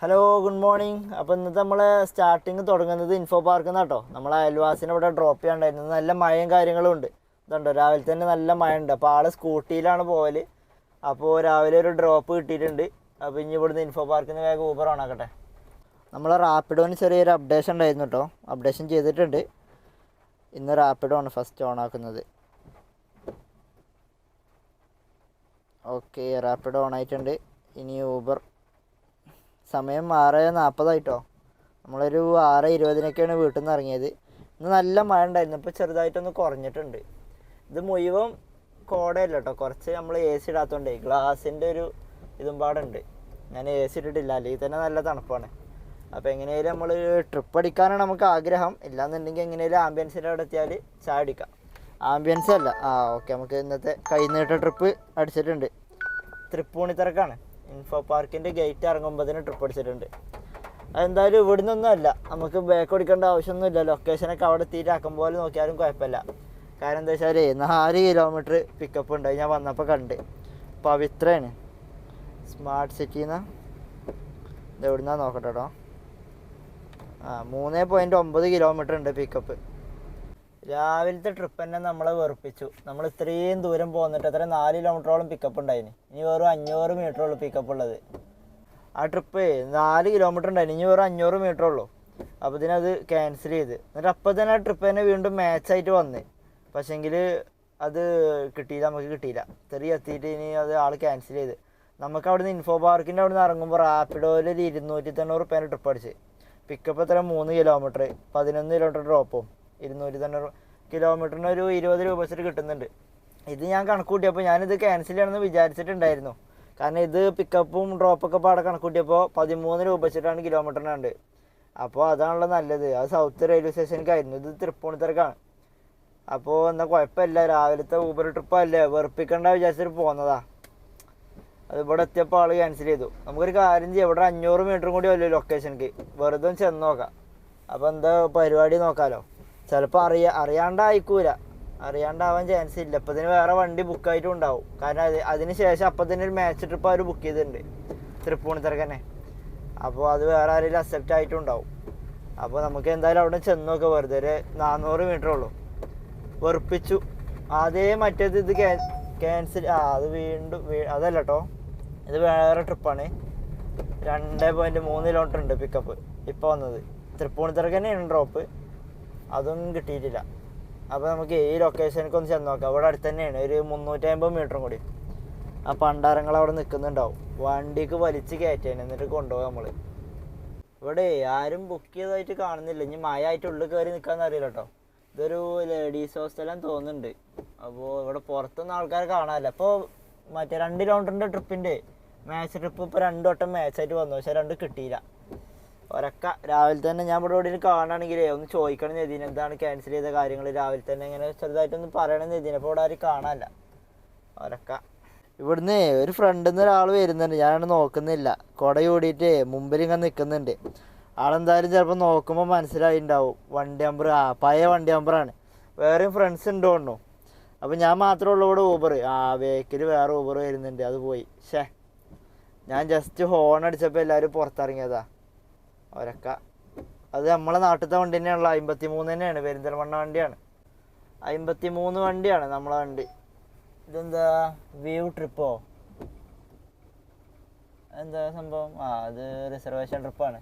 Hello good morning അപ്പോൾ ഇന്നത്തെ നമ്മൾ സ്റ്റാർട്ടിങ് തുടങ്ങുന്നത് ഇൻഫോ പാർക്ക് കേട്ടോ നമ്മൾ അയൽവാസിനെ ഇവിടെ ഡ്രോപ്പ് ചെയ്യാണ്ടായിരുന്നു. നല്ല മഴയും കാര്യങ്ങളും ഉണ്ട്. ഇതുണ്ടോ? രാവിലെ തന്നെ നല്ല മഴ ഉണ്ട് അപ്പോൾ ആൾ സ്കൂട്ടിയിലാണ് പോകൽ അപ്പോൾ രാവിലെ ഒരു ഡ്രോപ്പ് കിട്ടിയിട്ടുണ്ട്. അപ്പോൾ ഇനി ഇവിടുന്ന് ഇൻഫോ പാർക്കിൽ നിന്ന് വേഗം ഊബർ ഓണാക്കട്ടെ നമ്മൾ റാപ്പിഡോന് ചെറിയൊരു അപ്ഡേഷൻ ഉണ്ടായിരുന്നു കേട്ടോ അപ്ഡേഷൻ ചെയ്തിട്ടുണ്ട്. ഇന്ന് റാപ്പിഡോ ആണ് ഫസ്റ്റ് ഓണാക്കുന്നത് ഓക്കെ റാപ്പിഡോ ഓൺ ആയിട്ടുണ്ട്. ഇനി ഊബർ സമയം ആറ് നാൽപ്പതായിട്ടോ. നമ്മളൊരു ആറ് ഇരുപതിനൊക്കെയാണ് വീട്ടിൽ നിന്ന് ഇറങ്ങിയത്. ഇന്ന് നല്ല മഴ ഉണ്ടായിരുന്നു. ഇപ്പോൾ ചെറുതായിട്ടൊന്ന് കുറഞ്ഞിട്ടുണ്ട്. ഇത് മുഴുവൻ കോടയല്ല കേട്ടോ കുറച്ച് നമ്മൾ എ സി ഇടാത്തതുകൊണ്ട് ഗ്ലാസിന്റെ ഒരു ഇതും പാടുണ്ട്. ഞാൻ എ സി ഇട്ടിട്ടില്ല. അല്ലെങ്കിൽ തന്നെ നല്ല തണുപ്പാണ്. അപ്പോൾ എങ്ങനെയായാലും നമ്മൾ ട്രിപ്പ് അടിക്കാനാണ് നമുക്ക് ആഗ്രഹം. ഇല്ലാന്നുണ്ടെങ്കിൽ എങ്ങനെയായാലും ആംബിയൻസിന്റെ അവിടെ എത്തിയാൽ ചായ അടിക്കാം ആംബിയൻസ് അല്ല. ആ ഓക്കെ നമുക്ക് ഇന്നത്തെ കൈ ട്രിപ്പ് അടിച്ചിട്ടുണ്ട്. തൃപ്പൂണിത്തറക്കാണ്. ഇൻഫോ പാർക്കിന്റെ ഗേറ്റ് ഇറങ്ങുമ്പോഴത്തേന് ട്രിപ്പ് അടിച്ചിട്ടുണ്ട്. അതെന്തായാലും ഇവിടെ നിന്നൊന്നും അല്ല. നമുക്ക് ബാക്ക് ഓടിക്കേണ്ട ആവശ്യമൊന്നുമില്ല. ലൊക്കേഷനൊക്കെ അവിടെ തീരാക്കും പോലെ നോക്കിയാലും കുഴപ്പമില്ല. കാരണം എന്താ വെച്ചാൽ നാല് കിലോമീറ്റർ പിക്കപ്പ് ഉണ്ട്. ഞാൻ വന്നപ്പോൾ കണ്ട്. പവിത്രയാണ്. സ്മാർട്ട് സിറ്റിന്ന് ഇത് എവിടുന്നാ നോക്കട്ടെ കേട്ടോ ആ മൂന്ന് പോയിന്റ് ഒമ്പത് കിലോമീറ്റർ ഉണ്ട് പിക്കപ്പ് രാവിലത്തെ ട്രിപ്പ് തന്നെ നമ്മളെ വെറുപ്പിച്ചു. നമ്മൾ ഇത്രയും ദൂരം പോന്നിട്ട് അത്ര നാല് കിലോമീറ്ററോളം പിക്കപ്പ് ഉണ്ടായിന്. ഇനി വെറും അഞ്ഞൂറ് മീറ്റർ ഉള്ളൂ പിക്കപ്പ് ഉള്ളത്. ആ ട്രിപ്പ് നാല് കിലോമീറ്റർ ഉണ്ടായിന്. ഇനി വെറും അഞ്ഞൂറ് മീറ്റർ ഉള്ളൂ. അപ്പോൾ ഇതിനത് ക്യാൻസൽ ചെയ്ത്. എന്നിട്ട് അപ്പോൾ തന്നെ ആ ട്രിപ്പ് തന്നെ വീണ്ടും മാച്ചായിട്ട് വന്ന്. പക്ഷേങ്കിൽ അത് കിട്ടിയില്ല നമുക്ക് കിട്ടിയില്ല. ചെറിയ എത്തിയിട്ട് ഇനി അത് ആൾ ക്യാൻസൽ ചെയ്ത്. നമുക്ക് അവിടുന്ന് ഇൻഫോ പാർക്കിന്റെ അവിടുന്ന് ഇറങ്ങുമ്പോൾ റാപ്പിഡോയിൽ ഇരുന്നൂറ്റി തൊണ്ണൂറ് ട്രിപ്പ് അടിച്ച്. പിക്കപ്പ് എത്ര മൂന്ന് കിലോമീറ്റർ പതിനൊന്ന് കിലോമീറ്റർ ഡ്രോപ്പും ഇരുന്നൂറ്റി തൊണ്ണൂറ് കിലോമീറ്ററിന് ഒരു ഇരുപത് രൂപ വെച്ചിട്ട് കിട്ടുന്നുണ്ട്. ഇത് ഞാൻ കണക്ക് കൂട്ടിയപ്പോൾ ഞാനിത് ക്യാൻസൽ ചെയ്യണമെന്ന് വിചാരിച്ചിട്ടുണ്ടായിരുന്നു. കാരണം ഇത് പിക്കപ്പും ഡ്രോപ്പൊക്കെ പാടെ കണക്ക് കൂട്ടിയപ്പോൾ പതിമൂന്ന് രൂപ വെച്ചിട്ടാണ് കിലോമീറ്ററിനുണ്ട് അപ്പോൾ അതാണല്ലോ നല്ലത്. അത് സൗത്ത് റെയിൽവേ സ്റ്റേഷനിലേക്കായിരുന്നു ഇത് തൃപ്പൂണിത്തറക്കാണ്. അപ്പോൾ എന്നാൽ കുഴപ്പമില്ല. രാവിലത്തെ ഊബർ ട്രിപ്പല്ലേ വെറുപ്പിക്കണ്ട വിചാരിച്ചിട്ട് പോന്നതാ. അത് ഇവിടെ എത്തിയപ്പോൾ ആൾ ക്യാൻസൽ ചെയ്തു. നമുക്കൊരു കാര്യം ചെയ്യാം. ഇവിടെ അഞ്ഞൂറ് മീറ്ററും കൂടി അല്ലേ ലൊക്കേഷനിക്ക് വെറുതെ ചെന്ന് നോക്കാം. അപ്പോൾ എന്താ പരിപാടി നോക്കാമല്ലോ ചിലപ്പോൾ അറിയാ അറിയാണ്ടായിക്കൂല. അറിയാണ്ടാവാൻ ചാൻസ് ഇല്ല. അപ്പം ഇതിന് വേറെ വണ്ടി ബുക്കായിട്ടും ഉണ്ടാവും കാരണം അത് അതിന് ശേഷം അപ്പം തന്നെ ഒരു മാച്ച് ട്രിപ്പ് അവർ ബുക്ക് ചെയ്തിട്ടുണ്ട്. തൃപ്പൂണിത്തറക്കന്നെ. അപ്പോൾ അത് വേറെ ആരെങ്കിലും അക്സെപ്റ്റ് ആയിട്ടും ഉണ്ടാവും അപ്പോൾ നമുക്ക് എന്തായാലും അവിടെ ചെന്ന് നോക്കുക വെറുതെ ഒരു നാനൂറ് മീറ്റർ ഉള്ളൂ. വെറുപ്പിച്ചു. അതേ മറ്റേത് ഇത് ക്യാൻസൽ ആ അത് വീണ്ടും അതല്ല കേട്ടോ ഇത് വേറെ ട്രിപ്പാണ് രണ്ട് പോയിന്റ് മൂന്ന് കിലോമീറ്റർ ഉണ്ട് പിക്കപ്പ് ഇപ്പോൾ വന്നത്. തൃപ്പൂണിത്തറക്ക് തന്നെയാണ് ഡ്രോപ്പ് അതും കിട്ടിയിട്ടില്ല. അപ്പോൾ നമുക്ക് ഈ ലൊക്കേഷനിലേക്ക് ഒന്ന് ചെന്ന് നോക്കാം. ഇവിടെ അടുത്ത് തന്നെയാണ്. ഒരു മുന്നൂറ്റി അമ്പത് മീറ്ററും കൂടി. ആ പണ്ടാരങ്ങൾ അവിടെ നിൽക്കുന്നുണ്ടാവും. വണ്ടിക്ക് വലിച്ച് കയറ്റാണ് എന്നിട്ട് കൊണ്ടുപോകാം നമ്മൾ ഇവിടെ ആരും ബുക്ക് ചെയ്തതായിട്ട് കാണുന്നില്ല. ഇനി മഴ ആയിട്ട് ഉള്ളിൽ കയറി നിൽക്കാന്ന് അറിയില്ല കേട്ടോ ഇതൊരു ലേഡീസ് ഹോസ്റ്റലാന്ന് തോന്നുന്നുണ്ട്. അപ്പോൾ ഇവിടെ പുറത്തുനിന്ന് ആൾക്കാരെ കാണാനില്ല അപ്പോൾ മറ്റേ രണ്ട് കിലോമീറ്ററിന്റെ ട്രിപ്പിന്റെ മാച്ച് ട്രിപ്പ് ഇപ്പോൾ രണ്ട് വട്ടം മാച്ചായിട്ട് വന്നു. പക്ഷേ രണ്ട് കിട്ടിയില്ല. ഒരക്ക രാവിലെ തന്നെ ഞാൻ ഇവിടെ എവിടെയും കാണുകയാണെങ്കിലേ ഒന്ന് ചോദിക്കണം ചെയ്തിന് എന്താണ് ക്യാൻസൽ ചെയ്ത കാര്യങ്ങൾ രാവിലെ തന്നെ ഇങ്ങനെ ചെറുതായിട്ടൊന്ന് പറയണം ചെയ്തിന് അപ്പോൾ ഇവിടെ ആരും കാണാനല്ല. ഒരക്ക. ഇവിടുന്ന് ഒരു ഫ്രണ്ടിൽ നിന്ന് ഒരാൾ വരുന്നുണ്ട് ഞാനവിടെ നോക്കുന്നില്ല. കുട ഓടിയിട്ട് മുമ്പിൽ ഇങ്ങനെ നിൽക്കുന്നുണ്ട് ആളെന്തായാലും ചിലപ്പോൾ നോക്കുമ്പോൾ മനസ്സിലായിണ്ടാവും. വണ്ടി നമ്പർ ആ പഴയ വണ്ടി നമ്പറാണ്. വേറെയും ഫ്രണ്ട്സ് ഉണ്ട് അപ്പോൾ ഞാൻ മാത്രമേ ഉള്ളൂ ഇവിടെ ഊബർ ആ വേക്കിൽ വേറെ ഊബർ വരുന്നുണ്ട് അത് പോയി. ഷേ ഞാൻ ജസ്റ്റ് ഹോൺ അടിച്ചപ്പോൾ എല്ലാവരും പുറത്തിറങ്ങിയതാ. ഒരക്ക. അത് നമ്മളെ നാട്ടിലത്തെ വണ്ടി തന്നെയാണല്ലോ. അമ്പത്തി മൂന്ന് തന്നെയാണ്. പെരിന്തൽമണ്ണ വണ്ടിയാണ്. അമ്പത്തി മൂന്ന് വണ്ടിയാണ് നമ്മളെ വണ്ടി. ഇതെന്താ? വ്യൂ ട്രിപ്പോ? എന്താ സംഭവം? ആ അത് റിസർവേഷൻ ട്രിപ്പാണ്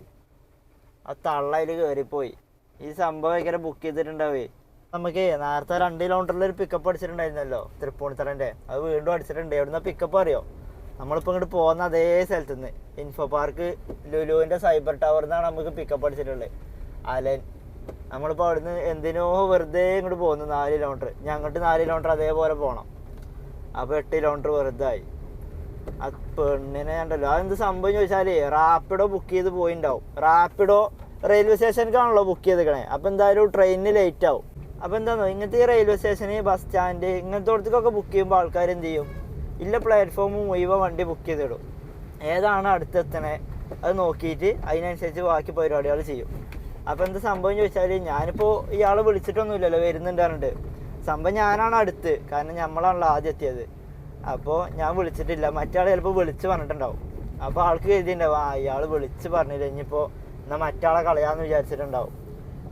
ആ തള്ളയിൽ കയറിപ്പോയി ഈ സംഭവം ഭയങ്കര ബുക്ക് ചെയ്തിട്ടുണ്ടാവേ. നമുക്ക് നേരത്തെ രണ്ട് കിലോമീറ്ററിൽ ഒരു പിക്കപ്പ് അടിച്ചിട്ടുണ്ടായിരുന്നല്ലോ തൃപ്പൂണിത്തറന്റെ. അത് വീണ്ടും അടിച്ചിട്ടുണ്ട്. എവിടുന്ന പിക്കപ്പ് അറിയോ? നമ്മളിപ്പോൾ ഇങ്ങോട്ട് പോകുന്ന അതേ സ്ഥലത്ത് നിന്ന് ഇൻഫോ പാർക്ക് ലുലുവിന്റെ സൈബർ ടവറിൽ നിന്നാണ് നമുക്ക് പിക്കപ്പ് അടിച്ചിട്ടുള്ളത് അലൻ നമ്മളിപ്പോൾ അവിടുന്ന് എന്തിനോ വെറുതെ ഇങ്ങോട്ട് പോകുന്നു നാല് കിലോമീറ്റർ ഞങ്ങോട്ട് നാല് കിലോമീറ്റർ അതേപോലെ പോകണം അപ്പോൾ എട്ട് കിലോമീറ്റർ വെറുതെ ആയി ആ പെണ്ണിനെ ഉണ്ടല്ലോ അതെന്ത് സംഭവം ചോദിച്ചാലേ റാപ്പിഡോ ബുക്ക് ചെയ്ത് പോയിണ്ടാവും. റാപ്പിഡോ റെയിൽവേ സ്റ്റേഷനിലേക്കാണല്ലോ ബുക്ക് ചെയ്തേക്കണേ. അപ്പോൾ എന്തായാലും ട്രെയിനിന് ലേറ്റ് ആവും. അപ്പോൾ എന്താണോ ഇങ്ങനത്തെ ഈ റെയിൽവേ സ്റ്റേഷന് ബസ് സ്റ്റാൻഡ് ഇങ്ങനത്തെ ഇടത്തേക്കൊക്കെ ബുക്ക് ചെയ്യുമ്പോൾ ആൾക്കാർ എന്ത് ചെയ്യും? ഇല്ല പ്ലാറ്റ്ഫോമും വൈവ വണ്ടി ബുക്ക് ചെയ്തിടും. ഏതാണ് അടുത്തെത്തണേ അത് നോക്കിയിട്ട് അതിനനുസരിച്ച് ബാക്കി പരിപാടികൾ ചെയ്യും. അപ്പോൾ എന്താ സംഭവം ചോദിച്ചാൽ ഞാനിപ്പോൾ ഇയാളെ വിളിച്ചിട്ടൊന്നുമില്ലല്ലോ വരുന്നുണ്ട് പറഞ്ഞിട്ട്. സംഭവം ഞാനാണ് അടുത്ത് കാരണം നമ്മളാണല്ലോ ആദ്യം എത്തിയത്. അപ്പോൾ ഞാൻ വിളിച്ചിട്ടില്ല. മറ്റാൾ ചിലപ്പോൾ വിളിച്ച് പറഞ്ഞിട്ടുണ്ടാവും. അപ്പോൾ ആൾക്ക് കരുതിയിട്ടുണ്ടാവും ആ ഇയാൾ വിളിച്ച് പറഞ്ഞില്ല ഇനിയിപ്പോൾ എന്നാൽ മറ്റാളെ കളയാമെന്ന് വിചാരിച്ചിട്ടുണ്ടാവും.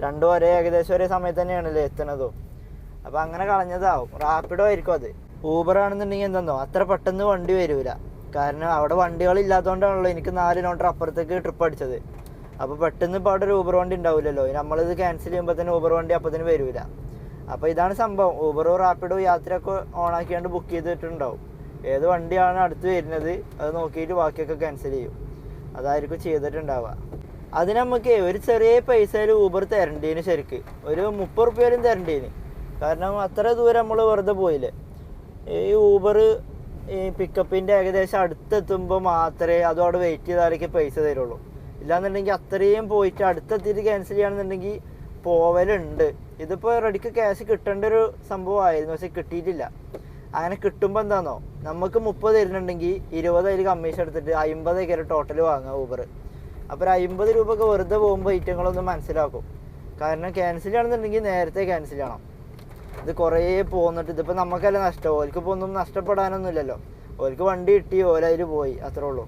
രണ്ടും ഒരേ ഏകദേശം ഒരേ സമയത്ത് തന്നെയാണല്ലോ എത്തണതും. അപ്പോൾ അങ്ങനെ കളഞ്ഞതാവും. റാപ്പിഡോ ആയിരിക്കും അത്. ഊബർ ആണെന്നുണ്ടെങ്കിൽ എന്താണോ അത്ര പെട്ടെന്ന് വണ്ടി വരൂല. കാരണം അവിടെ വണ്ടികളില്ലാത്തതുകൊണ്ടാണല്ലോ എനിക്ക് നാല് നോട്ടർ അപ്പുറത്തേക്ക് ട്രിപ്പ് അടിച്ചത്. അപ്പോൾ പെട്ടെന്ന് ഇപ്പോൾ അവിടെ ഒരു ഊബർ വണ്ടി ഉണ്ടാവില്ലല്ലോ നമ്മളിത് ക്യാൻസൽ ചെയ്യുമ്പോൾ തന്നെ ഊബർ വണ്ടി അപ്പോൾ തന്നെ വരൂല. അപ്പോൾ ഇതാണ് സംഭവം. ഊബറോ റാപ്പിഡോ യാത്രയൊക്കെ ഓണാക്കിയാണ്ട് ബുക്ക് ചെയ്തിട്ടുണ്ടാവും. ഏത് വണ്ടിയാണ് അടുത്ത് വരുന്നത് അത് നോക്കിയിട്ട് ബാക്കിയൊക്കെ ക്യാൻസൽ ചെയ്യും. അതായിരിക്കും ചെയ്തിട്ടുണ്ടാവുക. അതിന് നമുക്ക് ഒരു ചെറിയ പൈസയിൽ ഊബർ തരണ്ടേന് ശരിക്ക്. ഒരു മുപ്പത് റുപ്യയിലും തരണ്ടേന്. കാരണം അത്ര ദൂരം നമ്മൾ വെറുതെ പോയില്ലേ? ഈ ഊബർ ഈ പിക്കപ്പിന്റെ ഏകദേശം അടുത്തെത്തുമ്പോൾ മാത്രമേ അതും അവിടെ വെയിറ്റ് ചെയ്താലേക്ക് പൈസ തരുള്ളൂ. ഇല്ലാന്നുണ്ടെങ്കിൽ അത്രയും പോയിട്ട് അടുത്തെത്തിയിട്ട് ക്യാൻസൽ ചെയ്യുകയാണെന്നുണ്ടെങ്കിൽ പോവലുണ്ട്. ഇതിപ്പോൾ റെഡിക്ക് ക്യാഷ് കിട്ടേണ്ട ഒരു സംഭവമായിരുന്നു പക്ഷെ കിട്ടിയിട്ടില്ല. അങ്ങനെ കിട്ടുമ്പോൾ എന്താണോ നമുക്ക് മുപ്പത് തരുന്നുണ്ടെങ്കിൽ ഇരുപത് അതിൽ കമ്മീഷൻ എടുത്തിട്ട് അമ്പത് കയറി ടോട്ടൽ വാങ്ങുക ഊബർ അപ്പോൾ ഒരു അമ്പത് രൂപ ഒക്കെ വെറുതെ പോകുമ്പോൾ ഐറ്റങ്ങളൊന്നും മനസ്സിലാക്കും. കാരണം ക്യാൻസൽ ചെയ്യണമെന്നുണ്ടെങ്കിൽ നേരത്തെ ക്യാൻസൽ ചെയ്യണം. ഇത് കുറേ പോന്നിട്ട് ഇതിപ്പോൾ നമുക്കല്ല നഷ്ടം. ഓൽക്ക് ഇപ്പോൾ ഒന്നും നഷ്ടപ്പെടാനൊന്നുമില്ലല്ലോ. ഓൽക്ക് വണ്ടി കിട്ടി ഓലതിൽ പോയി. അത്രേ ഉള്ളൂ.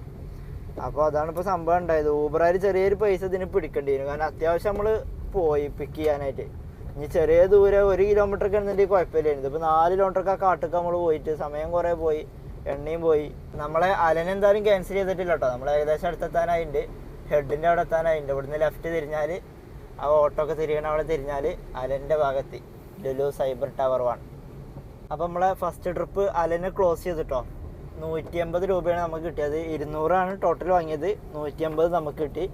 അപ്പോൾ അതാണ് ഇപ്പോൾ സംഭവം ഉണ്ടായത്. ഊബറാർ ചെറിയൊരു പൈസ ഇതിന് പിടിക്കേണ്ടി വരും കാരണം അത്യാവശ്യം നമ്മൾ പോയി പിക്ക് ചെയ്യാനായിട്ട്. ഇനി ചെറിയ ദൂരം ഒരു കിലോമീറ്റർ ഒക്കെ എന്നുണ്ടെങ്കിൽ കുഴപ്പമില്ലായിരുന്നു. ഇതിപ്പോൾ നാല് കിലോമീറ്റർ ഒക്കെ കാട്ടൊക്കെ നമ്മൾ പോയിട്ട് സമയം കുറേ പോയി എണ്ണയും പോയി. നമ്മളെ അലനെന്തായാലും ക്യാൻസൽ ചെയ്തിട്ടില്ല കേട്ടോ നമ്മൾ ഏകദേശം അടുത്തെത്താനായിട്ടുണ്ട് ഹെഡിന്റെ അവിടെ എത്താനായിട്ടുണ്ട് ഇവിടുന്ന് ലെഫ്റ്റ് തിരിഞ്ഞാൽ ആ ഓട്ടോ ഒക്കെ തിരിയണ അവിടെ തിരിഞ്ഞാൽ അലന്റെ ഭാഗത്തി. Lulu cyber tower one. അപ്പോൾ നമ്മളെ ഫസ്റ്റ് ട്രിപ്പ് അലനെ ക്ലോസ് ചെയ്തിട്ടോ? നൂറ്റി അമ്പത് രൂപയാണ് നമുക്ക് കിട്ടിയത്. ഇരുന്നൂറാണ് ടോട്ടൽ വാങ്ങിയത്. നൂറ്റി അമ്പത് നമുക്ക് കിട്ടി.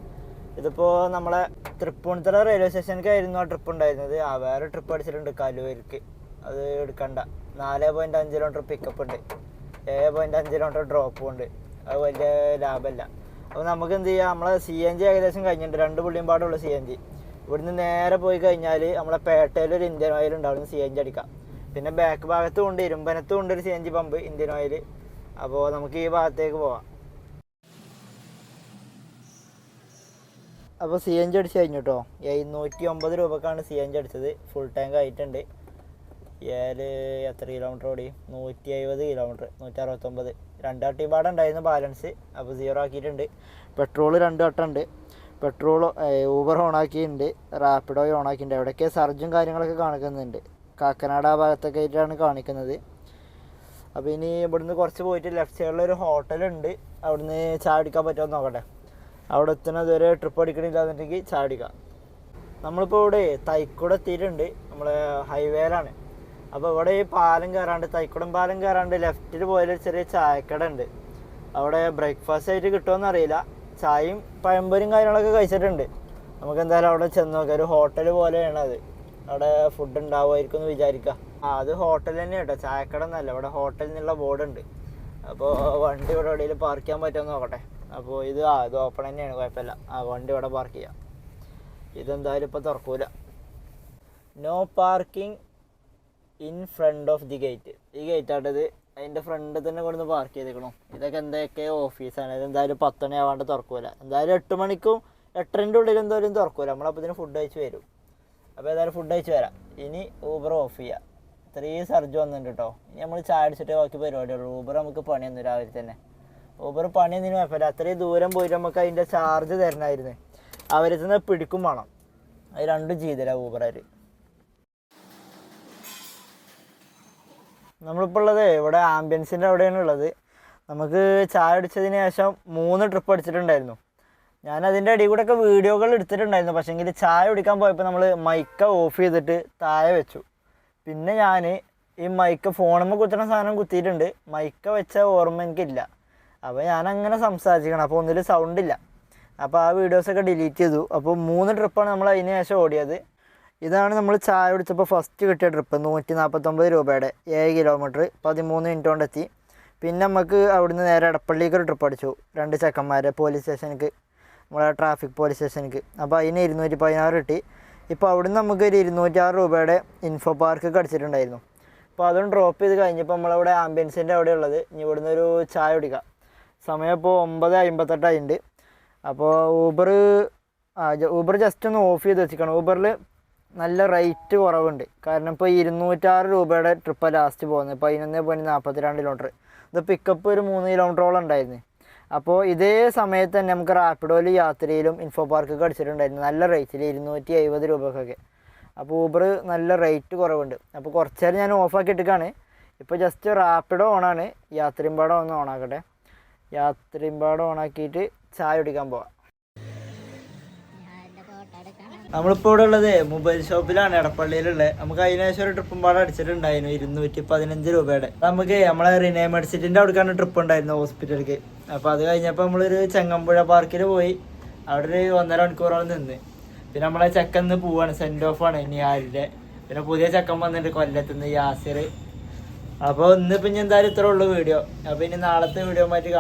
ഇതിപ്പോൾ നമ്മളെ തൃപ്പൂണിത്തറ റെയിൽവേ സ്റ്റേഷനിലേക്കായിരുന്നു ആ ട്രിപ്പ് ഉണ്ടായിരുന്നത്. ആ വേറെ ട്രിപ്പ് അടിച്ചിട്ടുണ്ട് കലൂർക്ക് അത് എടുക്കണ്ട. നാല് പോയിന്റ് അഞ്ച് കിലോമീറ്റർ പിക്കപ്പ് ഉണ്ട്. ഏഴ് പോയിന്റ് അഞ്ച് കിലോമീറ്റർ ഡ്രോപ്പും ഉണ്ട്. അത് വലിയ ലാഭമല്ല. അപ്പോൾ നമുക്ക് എന്ത് ചെയ്യാം? നമ്മളെ സി എൻ ജി ഏകദേശം കഴിഞ്ഞിട്ടുണ്ട്. രണ്ട് പുള്ളിയും പാടുള്ള സി എൻ ജി ഇവിടുന്ന് നേരെ പോയി കഴിഞ്ഞാൽ നമ്മളെ പേട്ടയിൽ ഒരു ഇന്ത്യൻ ഓയിൽ ഉണ്ടാവും സി എൻ ജി അടിക്കാം. പിന്നെ ബാക്ക് ഭാഗത്തും ഉണ്ട് ഇരുമ്പനത്തും ഉണ്ട് ഒരു C N G pump Indian Oil അപ്പോൾ നമുക്ക് ഈ ഭാഗത്തേക്ക് പോവാം. അപ്പോൾ സി എൻ ജി അടിച്ച് കഴിഞ്ഞു കേട്ടോ എഴുന്നൂറ്റി ഒമ്പത് രൂപക്കാണ് സി എൻ ജി അടിച്ചത്. ഫുൾ ടാങ്ക് ആയിട്ടുണ്ട്. ഏഴ് എത്ര കിലോമീറ്റർ ഓടി? നൂറ്റി എഴുപത് കിലോമീറ്റർ നൂറ്റി അറുപത്തൊമ്പത് രണ്ടാട്ടി പാടുണ്ടായിരുന്നു ബാലൻസ് അപ്പോൾ സീറോ ആക്കിയിട്ടുണ്ട്. പെട്രോൾ രണ്ട് വട്ടം ഉണ്ട്. പെട്രോൾ ഊബർ ഓണാക്കിയിട്ടുണ്ട് റാപ്പിഡോ ഓണാക്കിയിട്ടുണ്ട് അവിടെയൊക്കെ സർജും കാര്യങ്ങളൊക്കെ കാണിക്കുന്നുണ്ട്. കാക്കനാട് ആ ഭാഗത്തൊക്കെ ആയിട്ടാണ് കാണിക്കുന്നത്. അപ്പോൾ ഇനി ഇവിടുന്ന് കുറച്ച് പോയിട്ട് ലെഫ്റ്റ് സൈഡിലൊരു ഹോട്ടലുണ്ട് അവിടുന്ന് ചായ അടിക്കാൻ പറ്റുമെന്ന് നോക്കട്ടെ. അവിടെ എത്തുന്നത് ഇതുവരെ ട്രിപ്പ് അടിക്കണില്ല എന്നുണ്ടെങ്കിൽ ചായ അടിക്കാം നമ്മളിപ്പോൾ ഇവിടെ തൈക്കുടം എത്തിയിട്ടുണ്ട്. നമ്മൾ ഹൈവേയിലാണ് അപ്പോൾ ഇവിടെ ഈ പാലം കയറാണ്ട് തൈക്കുടം പാലം കയറാണ്ട് ലെഫ്റ്റിൽ പോയാൽ ചെറിയ ചായക്കട ഉണ്ട്. അവിടെ ബ്രേക്ക്ഫാസ്റ്റ് ആയിട്ട് കിട്ടുമോ അറിയില്ല. ചായയും പഴംപൊരിയും കാര്യങ്ങളൊക്കെ കഴിച്ചിട്ടുണ്ട്. നമുക്ക് എന്തായാലും അവിടെ ചെന്ന് നോക്കാം. ഒരു ഹോട്ടൽ പോലെയാണ് അത്. അവിടെ ഫുഡ് ഉണ്ടാവുമായിരിക്കും എന്ന് വിചാരിക്കാം. ആ അത് ഹോട്ടൽ തന്നെ കേട്ടോ. ചായക്കട എന്നല്ല ഇവിടെ നിന്നുള്ള ബോർഡ് ഉണ്ട്. അപ്പോൾ വണ്ടി ഇവിടെ എവിടെയെങ്കിലും പാർക്ക് ചെയ്യാൻ പറ്റുമെന്ന് നോക്കട്ടെ. അപ്പോൾ ഇത് ആ ഇത് ഓപ്പൺ തന്നെയാണ്. കുഴപ്പമില്ല. ആ വണ്ടി ഇവിടെ പാർക്ക് ചെയ്യാം. ഇതെന്തായാലും ഇപ്പോൾ തുറക്കൂല. No parking in front of the gate ഈ ഗേറ്റ് ആട്ടത്. അതിന്റെ ഫ്രണ്ട് തന്നെ കൊണ്ടുവന്ന് പാർക്ക് ചെയ്തേക്കണം. ഇതൊക്കെ എന്തൊക്കെ ഓഫീസാണ് ഇത് എന്തായാലും പത്തുമണി ആവാണ്ട് തുറക്കൂല. എന്തായാലും എട്ട് മണിക്കും എട്ടരന്റെ ഉള്ളിൽ എന്തായാലും തുറക്കൂല. നമ്മളപ്പോൾ ഇതിന് ഫുഡ് അയച്ചു വരും. അപ്പോൾ ഏതായാലും ഫുഡ് അയച്ചു വരാം. ഇനി ഊബർ ഓഫ് ചെയ്യാം. ഇത്രയും സർജ് വന്നിട്ടുണ്ട് കേട്ടോ ഇനി നമ്മൾ ചായ അടിച്ചിട്ട് ബാക്കി പരിപാടിയുള്ളൂ ഊബർ നമുക്ക് പണിയൊന്നും രാവിലെ തന്നെ. ഊബർ പണി പണിയൊന്നിനും കുഴപ്പമില്ല. അത്രയും ദൂരം പോയിട്ട് നമുക്ക് അതിന്റെ ചാർജ് തരണമായിരുന്നു അവരിൽ നിന്ന് പിടിക്കും വേണം. അത് രണ്ടും ചെയ്തില്ല ഊബറാർ നമ്മളിപ്പോൾ ഉള്ളത് ഇവിടെ ആംബിയൻസിന്റെ അവിടെയാണ് ഉള്ളത്. നമുക്ക് ചായ അടിച്ചതിന് ശേഷം മൂന്ന് ട്രിപ്പ് അടിച്ചിട്ടുണ്ടായിരുന്നു ഞാൻ അതിന്റെ അടി കൂടെ ഒക്കെ വീഡിയോകൾ എടുത്തിട്ടുണ്ടായിരുന്നു. പക്ഷേ എങ്കിൽ ചായ കുടിക്കാൻ പോയപ്പോൾ നമ്മൾ മൈക്ക ഓഫ് ചെയ്തിട്ട് താഴെ വെച്ചു. പിന്നെ ഞാൻ ഈ മൈക്ക ഫോണുമ്പോൾ കുത്തുന്ന സാധനം കുത്തിയിട്ടുണ്ട്. മൈക്ക വെച്ച ഓർമ്മ എനിക്കില്ല അപ്പോൾ ഞാൻ അങ്ങനെ സംസാരിക്കണം അപ്പോൾ ഒന്നിൽ സൗണ്ട് ഇല്ല. അപ്പോൾ ആ വീഡിയോസൊക്കെ ഡിലീറ്റ് ചെയ്തു. അപ്പോൾ മൂന്ന് ട്രിപ്പാണ് നമ്മൾ അതിന് ശേഷം ഓടിയത്. ഇതാണ് നമ്മൾ ചായ കുടിച്ചപ്പോൾ ഫസ്റ്റ് കിട്ടിയ ട്രിപ്പ് നൂറ്റി നാൽപ്പത്തൊമ്പത് രൂപയുടെ ഏഴ് കിലോമീറ്റർ പതിമൂന്ന് മിനിറ്റ് കൊണ്ട് എത്തി. പിന്നെ നമുക്ക് അവിടുന്ന് നേരെ എടപ്പള്ളിക്ക് ഒരു ട്രിപ്പ് അടിച്ചു രണ്ട് ചെക്കന്മാരെ പോലീസ് സ്റ്റേഷനിക്ക് നമ്മളെ ട്രാഫിക് പോലീസ് സ്റ്റേഷനിക്ക് അപ്പോൾ അതിന് ഇരുന്നൂറ്റി പതിനാറ് കിട്ടി. ഇപ്പോൾ അവിടുന്ന് നമുക്ക് ഒരു ഇരുന്നൂറ്റാറ് രൂപയുടെ ഇൻഫോ പാർക്ക് അടിച്ചിട്ടുണ്ടായിരുന്നു. അപ്പോൾ അതും ഡ്രോപ്പ് ചെയ്ത് കഴിഞ്ഞപ്പോൾ നമ്മളവിടെ ആംബിയൻസിന്റെ അവിടെ ഉള്ളത്. ഇനി ഇവിടുന്ന് ഒരു ചായ കുടിക്കാം. സമയം ഇപ്പോൾ ഒമ്പത് അമ്പത്തെട്ടായിട്ടുണ്ട് അപ്പോൾ ഊബർ ഊബർ ജസ്റ്റ് ഒന്ന് ഓഫ് ചെയ്ത് വെച്ചിരിക്കണം. ഊബറിൽ നല്ല റേറ്റ് കുറവുണ്ട്. കാരണം ഇപ്പോൾ ഇരുന്നൂറ്റാറ് രൂപയുടെ ട്രിപ്പ് ലാസ്റ്റ് പോകുന്നത്. പതിനൊന്ന് പോയിന്റ് നാൽപ്പത്തി രണ്ട് കിലോമീറ്റർ ഇത് പിക്കപ്പ് ഒരു മൂന്ന് കിലോമീറ്ററോളം ഉണ്ടായിരുന്നു. അപ്പോൾ ഇതേ സമയത്ത് തന്നെ നമുക്ക് റാപ്പിഡോയിൽ യാത്രയിലും ഇൻഫോ പാർക്കൊക്കെ അടിച്ചിട്ടുണ്ടായിരുന്നു. നല്ല റേറ്റിൽ ഇരുന്നൂറ്റി എഴുപത് രൂപക്കൊക്കെ. അപ്പോൾ ഊബർ നല്ല റേറ്റ് കുറവുണ്ട്. അപ്പോൾ കുറച്ച് നേരം ഞാൻ ഓഫാക്കി ഇട്ടിക്കാണ്. ഇപ്പോൾ ജസ്റ്റ് റാപ്പിഡോ ഓണാണ് യാത്രയും പാടം ഒന്ന് ഓണാക്കട്ടെ യാത്രയും പാടം ഓണാക്കിയിട്ട് ചായ കുടിക്കാൻ പോവാം. നമ്മളിപ്പോൾ ഇവിടെ ഉള്ളത് മൊബൈൽ ഷോപ്പിലാണ് എടപ്പള്ളിയിലുള്ളത് നമുക്ക് അതിന് ഒരു ട്രിപ്പും പാടെ അടിച്ചിട്ടുണ്ടായിരുന്നു ഇരുന്നൂറ്റി പതിനഞ്ച് രൂപയുടെ നമുക്ക് നമ്മളെ റിനേ മെഡിസിറ്റിന്റെ അവിടേക്കാണ് ട്രിപ്പ് ഉണ്ടായിരുന്നു ഹോസ്പിറ്റലിലേക്ക് അപ്പോൾ അത് കഴിഞ്ഞപ്പോൾ നമ്മളൊരു ചെങ്ങമ്പുഴ പാർക്കിൽ പോയി. അവിടെ ഒരു ഒന്നര മണിക്കൂറോളം നിന്ന്. പിന്നെ നമ്മളെ ചെക്കൻ ഇന്ന് പോവാണ് സെൻഡ് ഓഫ് ആണ് ഇനി ആരുടെ പിന്നെ പുതിയ ചെക്കൻ വന്നിട്ട് കൊല്ലത്തുനിന്ന് യാസിർ. അപ്പോൾ ഇന്നിപ്പോൾ ഇനി എന്തായാലും ഇത്രേ ഉള്ളൂ വീഡിയോ. അപ്പോൾ ഇനി നാളത്തെ വീഡിയോ മാറ്റി കാണാം.